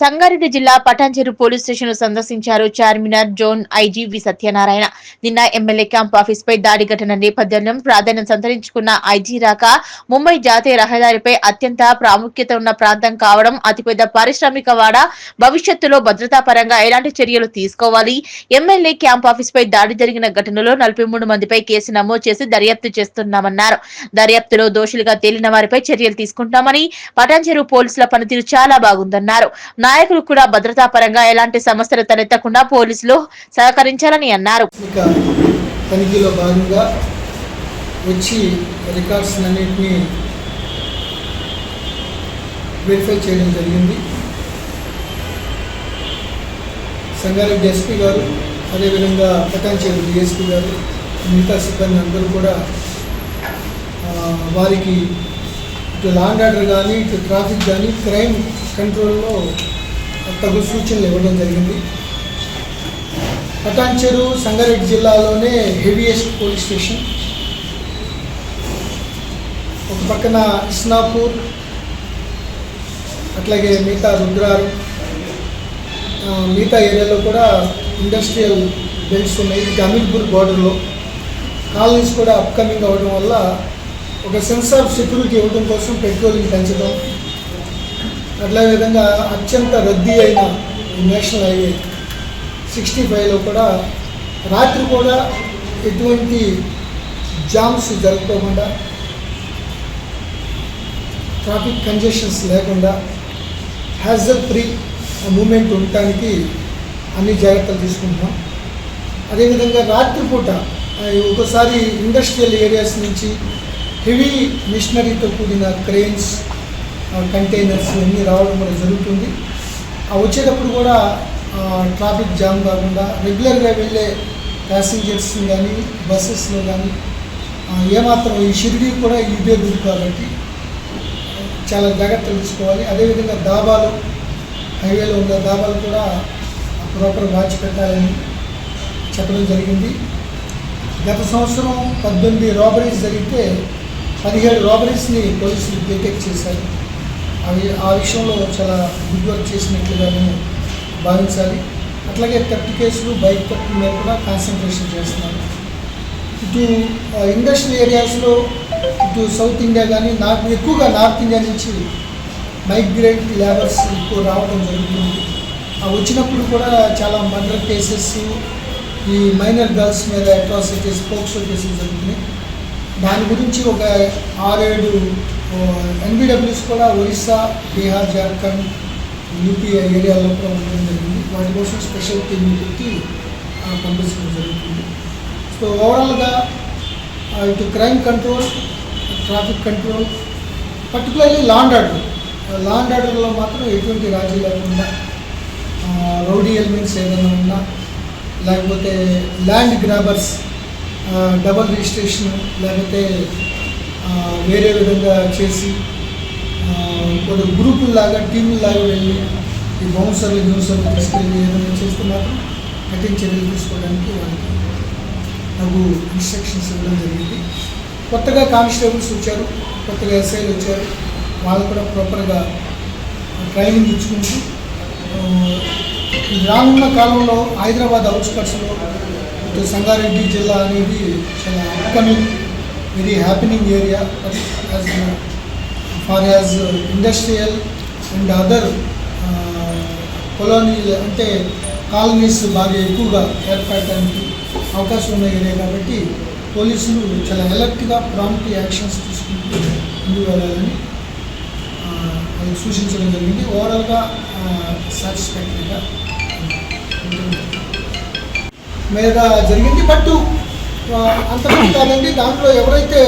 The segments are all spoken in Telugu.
సంగారెడ్డి జిల్లా పటాన్చెరు పోలీస్ స్టేషన్ సందర్శించారు Charminar zone IG V Satyanarayana. నిన్న ఎమ్మెల్యే క్యాంప్ ఆఫీస్ పై దాడి ఘటన నేపథ్యంలో ప్రాధాన్యం సంతరించుకున్న ఐజీ రాక ముంబై జాతీయ రహదారిపై అత్యంత ప్రాముఖ్యత ఉన్న ప్రాంతం కావడం అతిపెద్ద పారిశ్రామిక వాడ భవిష్యత్తులో భద్రతా పరంగా ఎలాంటి చర్యలు తీసుకోవాలి? ఎమ్మెల్యే క్యాంప్ ఆఫీస్ పై దాడి జరిగిన ఘటనలో నలభై మూడు మందిపై కేసు నమోదు చేసి దర్యాప్తు చేస్తున్నామన్నారు. దర్యాప్తులో దోషులుగా తేలిన వారిపై చర్యలు తీసుకుంటామని పటాన్చెరు పోలీసుల పనితీరు చాలా బాగుందన్నారు. నాయకులు కూడా భద్రతా పరంగా ఎలాంటి సమస్యలు తలెత్తకుండా పోలీసులు సహకరించాలని అన్నారు. తనిఖీలో భాగంగా వచ్చి రికార్డ్స్ అన్నింటినీ వెరిఫై చేయడం జరిగింది. సంగారెడ్డి ఎస్పీ గారు అదేవిధంగా పటాన్చేరు డిఎస్పీ గారు మిగతా సిబ్బంది అందరూ కూడా వారికి ఇటు లాండ్ ఆర్డర్ కానీ ఇటు ట్రాఫిక్ కానీ క్రైమ్ కంట్రోల్లో తగు సూచనలు ఇవ్వడం జరిగింది. పటాన్చెరు సంగారెడ్డి జిల్లాలోనే హెవీయెస్ట్ పోలీస్ స్టేషన్. ఒక పక్కన ఇస్నాపూర్ అట్లాగే మిగతా రుద్రారు. మిగతా ఏరియాలో కూడా ఇండస్ట్రియల్ బెల్ట్స్ ఉన్నాయి. ఇది అమీర్పూర్ బార్డర్లో. కాలనీస్ కూడా అప్కమింగ్ అవ్వడం వల్ల ఒక సెన్స్ ఆఫ్ సెక్యూరిటీ ఇవ్వడం కోసం పెట్రోలింగ్ పెంచడం అట్లా విధంగా అత్యంత రద్దీ అయిన నేషనల్ హైవే సిక్స్టీ ఫైవ్లో కూడా రాత్రి కూడా ఎటువంటి జామ్స్ జరగకుండా ట్రాఫిక్ కంజెషన్స్ లేకుండా హ్యాజల్ ఫ్రీ మూమెంట్ ఉండటానికి అన్ని జాగ్రత్తలు తీసుకుంటున్నాం. అదేవిధంగా రాత్రిపూట ఒకసారి ఇండస్ట్రియల్ ఏరియాస్ నుంచి హెవీ మిషనరీతో కూడిన క్రెయిన్స్ కంటైనర్స్ అన్నీ రావడం కూడా జరుగుతుంది. వచ్చేటప్పుడు కూడా ట్రాఫిక్ జామ్ కాకుండా రెగ్యులర్గా వెళ్ళే ప్యాసింజర్స్ కానీ బస్సెస్లో కానీ ఏమాత్రం ఈ షిరిడి కూడా ఇదే రూట్ కాబట్టి చాలా జాగ్రత్తలు తీసుకోవాలి. అదేవిధంగా దాబాలు హైవేలో ఉన్న దాబాలు కూడా ప్రాపర్ వాచ్ పెట్టాలని చెప్పడం జరిగింది. గత సంవత్సరం పద్దెనిమిది రాబరీస్ జరిగితే పదిహేడు రాబరీస్ని పోలీసులు డిటెక్ట్ చేశారు. అవి ఆ విషయంలో చాలా గుడ్ వర్క్ చేసినట్లుగా నేను భావించాలి. అట్లాగే థర్టీ కేసులు బైక్ థర్టీ మీద కూడా కాన్సన్ట్రేషన్ చేస్తున్నారు. ఇటు ఇండస్ట్రియల్ ఏరియాస్లో ఇటు సౌత్ ఇండియా కానీ నాకు ఎక్కువగా నార్త్ ఇండియా నుంచి మైగ్రెంట్ లేబర్స్ ఎక్కువ రావడం జరుగుతుంది. వచ్చినప్పుడు కూడా చాలా మర్డర్ కేసెస్ ఈ మైనర్ గర్ల్స్ మీద అట్రాసిటీస్ పోక్సో కేసెస్ జరుగుతున్నాయి. దాని గురించి ఒక ఆరేడు ఎన్బిడబ్ల్యూస్ కూడా ఒరిస్సా బీహార్ జార్ఖండ్ యూపీ ఏరియాలో కూడా ఉండడం జరిగింది. వాటి కోసం స్పెషల్ టీమ్ పెట్టి పంపించడం జరుగుతుంది. సో ఓవరాల్గా ఇటు crime control traffic control particularly law and order. Law and ఆర్డర్లో మాత్రం ఎటువంటి రాజీ లేకుండా రౌడీ ఎలిమెంట్స్ ఏదైనా ఉన్నా లేకపోతే ల్యాండ్ గ్రాబర్స్ డబల్ రిజిస్ట్రేషన్ లేకపోతే వేరే విధంగా చేసి ఆ, కొన్ని గ్రూపుల్లాగా టీముల్లాగా వెళ్ళి ఈ బౌన్సర్లు న్యూసర్లు తీసుకెళ్ళి ఏదైనా చేస్తే మాత్రం కఠిన చర్యలు తీసుకోవడానికి వాళ్ళకి నాకు ఇన్స్ట్రక్షన్స్ ఇవ్వడం జరిగింది. కొత్తగా కానిస్టేబుల్స్ వచ్చారు కొత్తగా ఎస్ఐలు వచ్చారు. వాళ్ళు కూడా ప్రాపర్గా ట్రైనింగ్ ఇచ్చుకుంటూ రానున్న కాలంలో హైదరాబాద్ అవుట్స్కట్స్లో సంగారెడ్డి జిల్లా అనేది చాలా upcoming very happening area as far as industrial and other colony అంటే కాలనీస్ బాగా ఎక్కువగా ఏర్పడటానికి అవకాశం ఉన్న ఏరియా కాబట్టి పోలీసులు చాలా ఎలర్ట్గా ప్రాంప్ట్ యాక్షన్స్ తీసుకుంటూ ముందుకు వెళ్ళాలని అది సూచించడం జరిగింది. ఓవరాల్గా సాటిస్ఫాక్టరీగా మీద జరిగింది. బట్ అంతమంది కాదండి దాంట్లో ఎవరైతే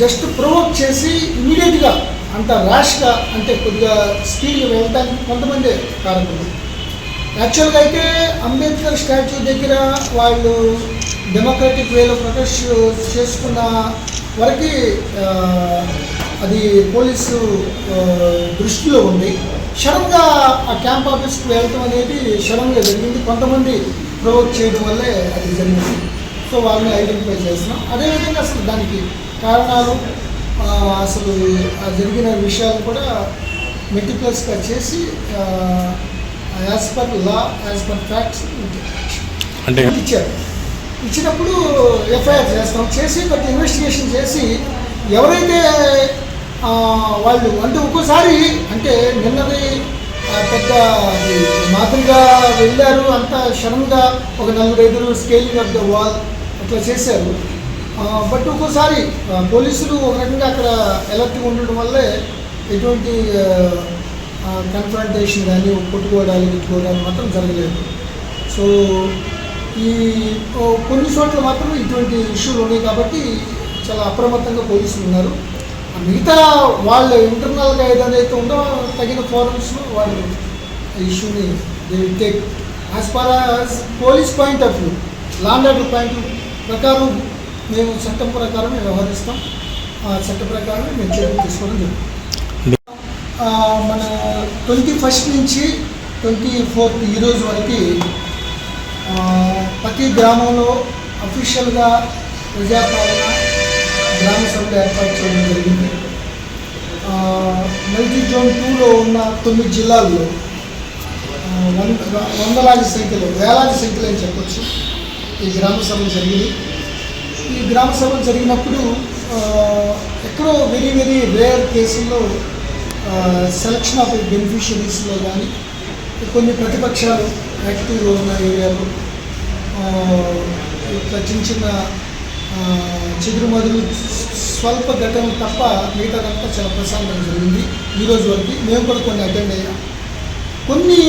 జస్ట్ ప్రొవోక్ చేసి ఇమీడియట్గా అంత ర్యాష్గా అంటే కొద్దిగా స్పీడ్గా వెళ్ళడానికి కొంతమంది కారణం యాక్చువల్గా అయితే అంబేద్కర్ స్టాచ్యూ దగ్గర వాళ్ళు డెమోక్రటిక్ వేలో ప్రొటెస్ట్ చేసుకున్న వరకు అది పోలీసు దృష్టిలో ఉంది. సడన్గా ఆ క్యాంప్ ఆఫీస్కి వెళ్ళటం అనేది సడన్గా జరిగింది. కొంతమంది ప్రొవోక్ చేయడం వల్లే అది జరిగింది. సో వాళ్ళని ఐడెంటిఫై చేస్తున్నాం. అదేవిధంగా అసలు దానికి కారణాలు అసలు జరిగిన విషయాలు కూడా మెటిక్యులస్గా చేసి as per law as per facts అంటే ఇచ్చారు. ఇచ్చినప్పుడు ఎఫ్ఐఆర్ చేస్తాం. చేసి బట్ ఇన్వెస్టిగేషన్ చేసి ఎవరైతే వాళ్ళు అంటే ఒక్కోసారి అంటే నిన్నది పెద్ద మాదిరిగా వెళ్ళారు. అంతా సడన్గా ఒక నలుగురు ఐదుగురు స్కేలింగ్ ఆఫ్ ద వాల్ ఇట్లా చేశారు. బట్ ఒక్కోసారి పోలీసులు ఒక రకంగా అక్కడ ఎలర్ట్గా ఉండడం వల్లే ఎటువంటి కన్ఫ్రంటేషన్ కానీ కొట్టుకోవడాలు గిట్టుకోవడాలు మాత్రం జరగలేదు. సో ఈ కొన్ని చోట్ల మాత్రం ఇటువంటి ఇష్యూలు ఉన్నాయి కాబట్టి చాలా అప్రమత్తంగా పోలీసులు ఉన్నారు. మిగతా వాళ్ళ ఇంటర్నల్గా ఏదైతే ఉందో తగిన ఫారమ్స్లో వాళ్ళు ఈ ఇష్యూని they take as far as police point of view law and order point ప్రకారం మేము చట్టం ప్రకారం వ్యవహరిస్తాం. ఆ చట్ట ప్రకారం మేము చర్యలు తీసుకోవడం జరుగుతుంది. మన ట్వంటీ ఫస్ట్ నుంచి ట్వంటీ ఫోర్త్ ఈరోజు వరకు ప్రతి గ్రామంలో అఫీషియల్గా ప్రజాపాలన గ్రామ సభలు ఏర్పాటు చేయడం జరిగింది. మల్టీ జోన్ టూలో ఉన్న తొమ్మిది జిల్లాల్లో వంద వందలాది సంఖ్యలో వేలాది సంఖ్యలో అని చెప్పొచ్చు. ఈ గ్రామ సభలు జరిగింది ఈ గ్రామ సభలు జరిగినప్పుడు ఎక్కడో వెరీ వెరీ రేర్ కేసుల్లో సెలక్షన్ ఆఫ్ బెనిఫిషరీస్లో కానీ కొన్ని ప్రతిపక్షాలు యాక్టివ్గా ఉన్న ఏరియాలో ఇట్లా చిన్న చిన్న చెదురుమదులు స్వల్ప ఘటన తప్ప మిగతాదంతా చాలా ప్రశాంతంగా జరిగింది ఈరోజు వరకు. మేము కూడా కొన్ని అటెండ్ అయ్యాం. కొన్ని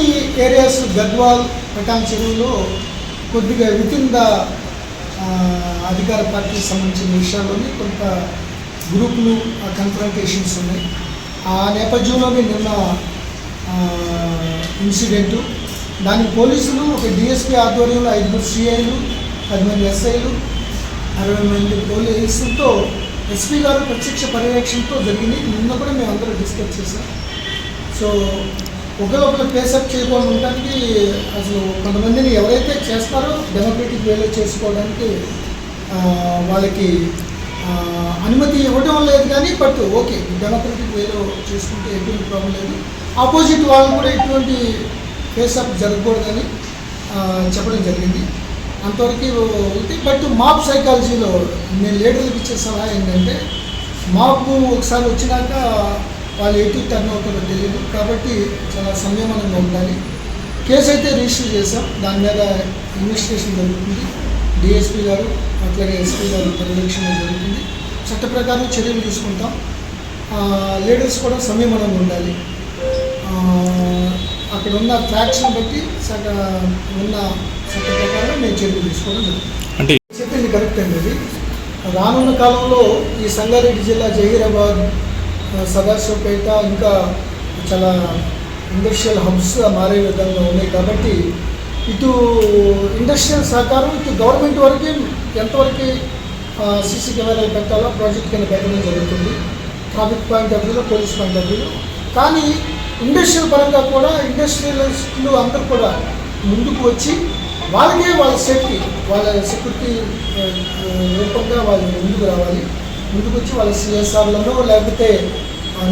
ఏరియాస్ గద్వాల్ పటాన్ చెరువులో కొద్దిగా వితిన్ ద అధికార పార్టీకి సంబంధించిన విషయాల్లోని కొంత గ్రూపులు కన్ఫరంటేషన్స్ ఉన్నాయి. ఆ నేపథ్యంలోనే నిన్న ఇన్సిడెంటు దానికి పోలీసులు ఒక డిఎస్పీ ఆధ్వర్యంలో ఐదుగురు సిఐలు పది మంది ఎస్ఐలు అరవై మంది పోలీసులతో ఎస్పీ గారు ప్రత్యక్ష పర్యవేక్షణతో జరిగింది. నిన్న కూడా మేము అందరూ డిస్కస్ చేసాం సో ఒకరొకరు ఫేసప్ చేయకుండా ఉండడానికి అసలు కొంతమందిని ఎవరైతే చేస్తారో డెమోక్రటిక్ వేలో చేసుకోవడానికి వాళ్ళకి అనుమతి ఇవ్వడం లేదు కానీ బట్ ఓకే డెమోక్రటిక్ వేలో చేసుకుంటే ఎటువంటి ప్రాబ్లం లేదు. ఆపోజిట్ వాళ్ళు కూడా ఎటువంటి ఫేసప్ జరగకూడదని చెప్పడం జరిగింది. అంతవరకు ఉంది బట్ మాప్ సైకాలజీలో నేను లీడర్లకు ఇచ్చే సలహా ఏంటంటే మాపు ఒకసారి వచ్చినాక వాళ్ళు ఎటు టర్న్ అవుతారో తెలియదు. కాబట్టి చాలా సంయమనంగా ఉండాలి. కేసు అయితే రిజిస్టర్ చేసాం దాని మీద ఇన్వెస్టిగేషన్ జరుగుతుంది. డిఎస్పీ గారు అట్లాగే ఎస్పీ గారు పర్యవేక్షణ జరుగుతుంది. చట్ట ప్రకారం చర్యలు తీసుకుంటాం. లీడర్స్ కూడా సంయమనంగా ఉండాలి. అక్కడ ఉన్న ఫ్యాక్ట్స్ని బట్టి సగ ఉన్న చట్ట ప్రకారం మేము చర్యలు తీసుకోవడం జరుగుతుంది. అంటే చెప్పింది కరెక్ట్ అండి రానున్న కాలంలో ఈ సంగారెడ్డి జిల్లా జహీరాబాద్ సదాశివపేట ఇంకా చాలా ఇండస్ట్రియల్ హబ్స్ మారే విధంగా ఉన్నాయి కాబట్టి ఇటు ఇండస్ట్రియల్ సహకారం ఇటు గవర్నమెంట్ వరకు ఎంతవరకు సీసీ కెమెరాలు పెట్టాలో ప్రాజెక్ట్ కింద పెట్టడం జరుగుతుంది. ట్రాఫిక్ పాయింట్ ఆఫ్ వ్యూలో పోలీస్ పాయింట్ ఆఫ్ వ్యూలో కానీ ఇండస్ట్రియల్ పరంగా కూడా ఇండస్ట్రియలిస్టులు అందరూ కూడా ముందుకు వచ్చి వాళ్ళకే వాళ్ళ సేఫ్టీ వాళ్ళ సెక్యూరిటీ రూపంగా వాళ్ళు ముందుకు రావాలి. ముందుకొచ్చి వాళ్ళ సిఎస్ఆర్లను లేకపోతే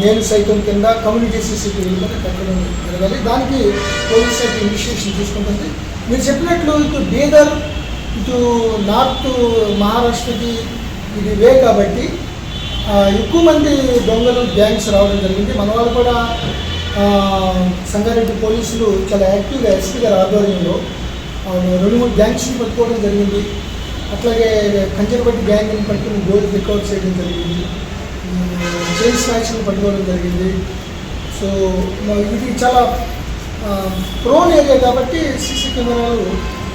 నేను సైతం కింద కమ్యూనిటీ సీసీటీవీలు కూడా పెట్టడం జరగాలి. దానికి పోలీస్ శాఖ ఇనిషియేషన్ తీసుకుంటుంది. మీరు చెప్పినట్లు ఇటు బీదర్ ఇటు నార్త్ మహారాష్ట్రకి ఇది వే కాబట్టి ఎక్కువ మంది దొంగలు గ్యాంగ్స్ రావడం జరిగింది. మన వాళ్ళు కూడా సంగారెడ్డి పోలీసులు చాలా యాక్టివ్గా ఎస్పీ గారి ఆధ్వర్యంలో రెండు మూడు గ్యాంగ్స్ని పట్టుకోవడం జరిగింది. అట్లాగే కంచరపట్టి గ్యాంగ్ని పట్టుకుని గోల్డ్ రికవర్ చేయడం జరిగింది. చైన్ స్నాక్స్ని పట్టుకోవడం జరిగింది. సో ఇది చాలా ప్రోన్ ఏరియా కాబట్టి సీసీ కెమెరాలు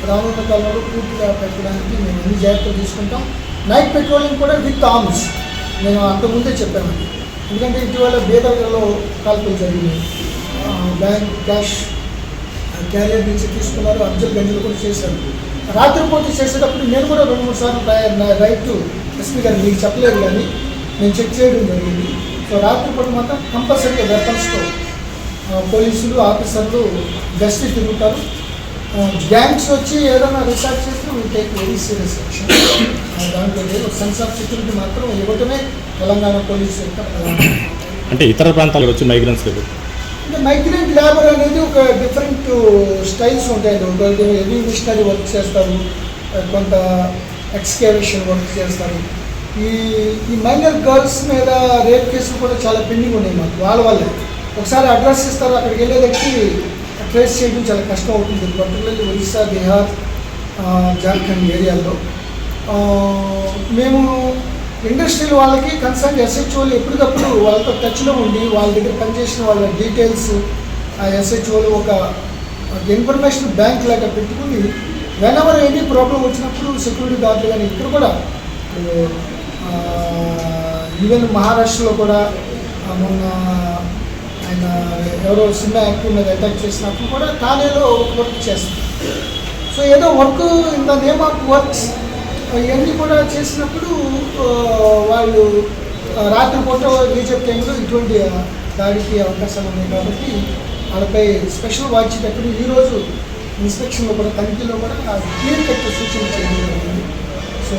రానున్న కాలంలో పూర్తిగా పెట్టడానికి మేము అన్ని జాగ్రత్తలు తీసుకుంటాం. నైట్ పెట్రోలింగ్ కూడా విత్ ఆర్మ్స్ నేను అంతకుముందే చెప్పాను. ఎందుకంటే ఇటీవల బీదర్లో కాల్పులు జరిగినాయి. బ్యాంక్ క్యాష్ క్యారియర్ నుంచి తీసుకున్నారు. అర్జున్ గంజలు కూడా చేశారు. రాత్రిపూట చేసేటప్పుడు నేను కూడా రెండు మూడు సార్లు ట్రై- నా రైట్ ఎస్పీ గారు మీకు చెప్పలేదు కానీ నేను చెక్ చేయడం జరిగింది. సో రాత్రిపూట మాత్రం కంపల్సరీగా వెపన్స్తో పోలీసులు ఆఫీసర్లు గస్తి తిరుగుతారు. గ్యాంగ్స్ వచ్చి ఏదైనా రిసార్ట్ చేస్తే we take very serious action దాంట్లో లేదు. సెన్స్ ఆఫ్ సెక్యూరిటీ మాత్రం ఇవ్వటమే తెలంగాణ పోలీసు యొక్క అంటే ఇతర ప్రాంతాలకు వచ్చి మైగ్రెంట్స్ మైగ్రెంట్ లేబర్ అనేది ఒక డిఫరెంట్ స్టైల్స్ ఉంటాయండి ఒకళ్ళు హెవీ మిషనరీ వర్క్ చేస్తారు కొంత ఎక్స్కేవేషన్ వర్క్ చేస్తారు. ఈ ఈ మైనర్ గర్ల్స్ మీద రేప్ కేసులు కూడా చాలా పెండింగ్ ఉన్నాయి మాకు వాళ్ళ వల్లే. ఒకసారి అడ్రస్ ఇస్తారు అక్కడికి వెళ్ళేదకి ట్రేస్ చేయడం చాలా కష్టం అవుతుంది. పర్టికులర్లీ ఒరిస్సా బీహార్ జార్ఖండ్ ఏరియాల్లో మేము ఇండస్ట్రియల్ వాళ్ళకి కన్సర్న్ ఎస్హెచ్ఓలు ఎప్పటికప్పుడు వాళ్ళతో టచ్లో ఉండి వాళ్ళ దగ్గర పనిచేసిన వాళ్ళ డీటెయిల్స్ ఆ ఎస్హెచ్ఓలు ఒక ఇన్ఫర్మేషన్ బ్యాంక్ లాగా పెట్టుకుని వెనవర్ ఎనీ ప్రాబ్లం వచ్చినప్పుడు సెక్యూరిటీ గార్డులు కానీ ఇక్కడ కూడా ఈవెన్ మహారాష్ట్రలో కూడా మొన్న ఆయన ఎవరో సినిమా యాక్టివ్ మీద అటాక్ చేసినప్పుడు కూడా థానేలో వర్క్ చేస్తారు సో ఏదో work in the name of works ఇవన్నీ కూడా చేసినప్పుడు వాళ్ళు రాత్రిపూట బీజేపీ టైంలో ఇటువంటి దాడికి అవకాశాలు ఉన్నాయి కాబట్టి వాళ్ళపై స్పెషల్ వాచ్ పెట్టుకుని ఈరోజు ఇన్స్పెక్షన్లో కూడా తనిఖీలో కూడా క్లియర్ కట్ సూచన చేయడం జరిగింది. సో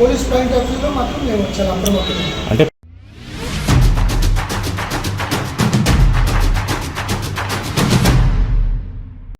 పోలీస్ పాయింట్ ఆఫ్ వ్యూలో మాత్రం మేము చాలా అప్రమత్తం అంటే